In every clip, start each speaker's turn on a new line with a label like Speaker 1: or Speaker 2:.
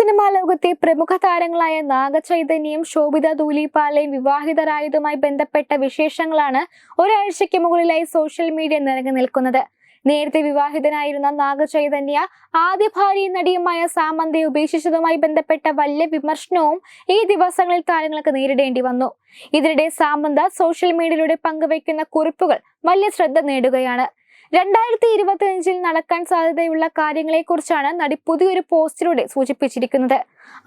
Speaker 1: Cinema ലോകത്തെ പ്രമുഖ താരങ്ങളായ നാഗചൈതന്യയും ശോഭിത ധൂലിപാലയും വിവാഹിതരായതുമായി ബന്ധപ്പെട്ട വിശേഷങ്ങളാണ് ഒരാഴ്ചയ്ക്ക് മുകളിലായി സോഷ്യൽ മീഡിയ നിറഞ്ഞു നിൽക്കുന്നത്. നേരത്തെ വിവാഹിതനായിരുന്ന നാഗചൈതന്യ ആദ്യ ഭാര്യയും നടിയുമായ സാമന്തയെ ഉപേക്ഷിച്ചതുമായി ബന്ധപ്പെട്ട വലിയ വിമർശനവും ഈ ദിവസങ്ങളിൽ താരങ്ങൾക്ക് നേരിടേണ്ടി വന്നു. ഇതിനിടെ സാമന്ത സോഷ്യൽ മീഡിയയിലൂടെ പങ്കുവയ്ക്കുന്ന കുറിപ്പുകൾ വലിയ ശ്രദ്ധ നേടുകയാണ്. രണ്ടായിരത്തി ഇരുപത്തി അഞ്ചിൽ നടക്കാൻ സാധ്യതയുള്ള കാര്യങ്ങളെക്കുറിച്ചാണ് നടി പുതിയൊരു പോസ്റ്റിലൂടെ സൂചിപ്പിച്ചിരിക്കുന്നത്.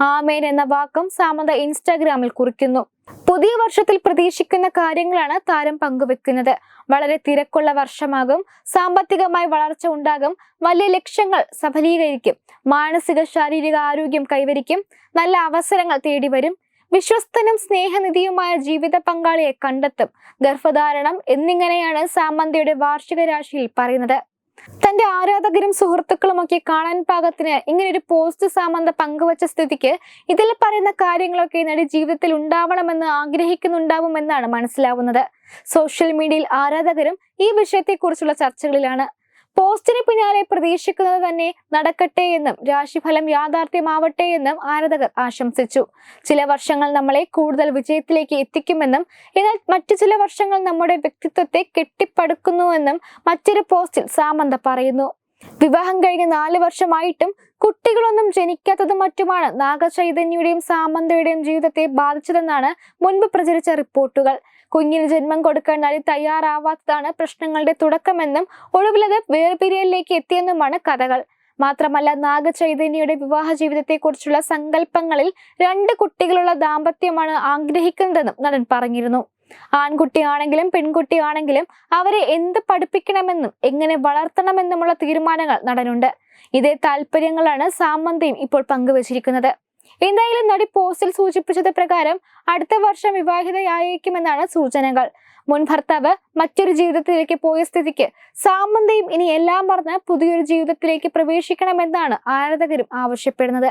Speaker 1: ആമേൻ എന്ന വാക്കും സാമന്ത ഇൻസ്റ്റാഗ്രാമിൽ കുറിക്കുന്നു. പുതിയ വർഷത്തിൽ പ്രതീക്ഷിക്കുന്ന കാര്യങ്ങളാണ് താരം പങ്കുവെക്കുന്നത്. വളരെ തിരക്കുള്ള വർഷമാകും. സാമ്പത്തികമായി വളർച്ച ഉണ്ടാകും. വലിയ ലക്ഷ്യങ്ങൾ സഫലീകരിക്കും. മാനസിക ശാരീരിക ആരോഗ്യം കൈവരിക്കും. നല്ല അവസരങ്ങൾ തേടി വരും വിശ്വസ്തനും സ്നേഹനിധിയുമായ ജീവിത പങ്കാളിയെ കണ്ടെത്തും ഗർഭധാരണം എന്നിങ്ങനെയാണ് സാമന്തയുടെ വാർഷിക രാശിയിൽ പറയുന്നത്. തന്റെ ആരാധകരും സുഹൃത്തുക്കളും ഒക്കെ കാണാൻ പാകത്തിന് ഇങ്ങനൊരു പോസ്റ്റ് സാമന്ത പങ്കുവച്ച സ്ഥിതിക്ക് ഇതിൽ പറയുന്ന കാര്യങ്ങളൊക്കെ നടി ജീവിതത്തിൽ ഉണ്ടാവണമെന്ന് ആഗ്രഹിക്കുന്നുണ്ടാവുമെന്നാണ് മനസ്സിലാവുന്നത്. സോഷ്യൽ മീഡിയയിൽ ആരാധകരും ഈ വിഷയത്തെക്കുറിച്ചുള്ള ചർച്ചകളിലാണ്. പോസ്റ്റിന് പിന്നാലെ പ്രതീക്ഷിക്കുന്നത് തന്നെ നടക്കട്ടെ എന്നും രാശിഫലം യാഥാർത്ഥ്യമാവട്ടെ എന്നും ആരാധകർ ആശംസിച്ചു. ചില വർഷങ്ങൾ നമ്മളെ കൂടുതൽ വിജയത്തിലേക്ക് എത്തിക്കുമെന്നും എന്നാൽ മറ്റു ചില വർഷങ്ങൾ നമ്മുടെ വ്യക്തിത്വത്തെ കെട്ടിപ്പടുക്കുന്നുവെന്നും മറ്റൊരു പോസ്റ്റിൽ സാമന്ത പറയുന്നു. വിവാഹം കഴിഞ്ഞ് നാല് വർഷമായിട്ടും കുട്ടികളൊന്നും ജനിക്കാത്തതും മറ്റുമാണ് നാഗചൈതന്യയുടെയും സാമന്തയുടെയും ജീവിതത്തെ ബാധിച്ചതെന്നാണ് മുൻപ് പ്രചരിച്ച റിപ്പോർട്ടുകൾ. കുഞ്ഞിന് ജന്മം കൊടുക്കാൻ നടി തയ്യാറാവാത്തതാണ് പ്രശ്നങ്ങളുടെ തുടക്കമെന്നും ഒടുവിലത് വേർപിരിയലിലേക്ക് എത്തിയെന്നുമാണ് കഥകൾ. മാത്രമല്ല നാഗചൈതന്യയുടെ വിവാഹ ജീവിതത്തെക്കുറിച്ചുള്ള സങ്കല്പങ്ങളിൽ രണ്ട് കുട്ടികളുള്ള ദാമ്പത്യമാണ് ആഗ്രഹിക്കുന്നതെന്നും നടൻ പറഞ്ഞിരുന്നു. ആൺകുട്ടിയാണെങ്കിലും പെൺകുട്ടിയാണെങ്കിലും അവരെ എന്ത് പഠിപ്പിക്കണമെന്നും എങ്ങനെ വളർത്തണമെന്നുമുള്ള തീരുമാനങ്ങൾ നടനുണ്ട്. ഇതേ താല്പര്യങ്ങളാണ് സാമന്തയും ഇപ്പോൾ പങ്കുവച്ചിരിക്കുന്നത്. എന്തായാലും നടി പോസ്റ്റിൽ സൂചിപ്പിച്ചത് പ്രകാരം അടുത്ത വർഷം വിവാഹിതയായേക്കുമെന്നാണ് സൂചനകൾ. മുൻ ഭർത്താവ് മറ്റൊരു ജീവിതത്തിലേക്ക് പോയ സ്ഥിതിക്ക് സാമന്തയും ഇനി എല്ലാം മറന്ന് പുതിയൊരു ജീവിതത്തിലേക്ക് പ്രവേശിക്കണമെന്നാണ് ആരാധകരും ആവശ്യപ്പെടുന്നത്.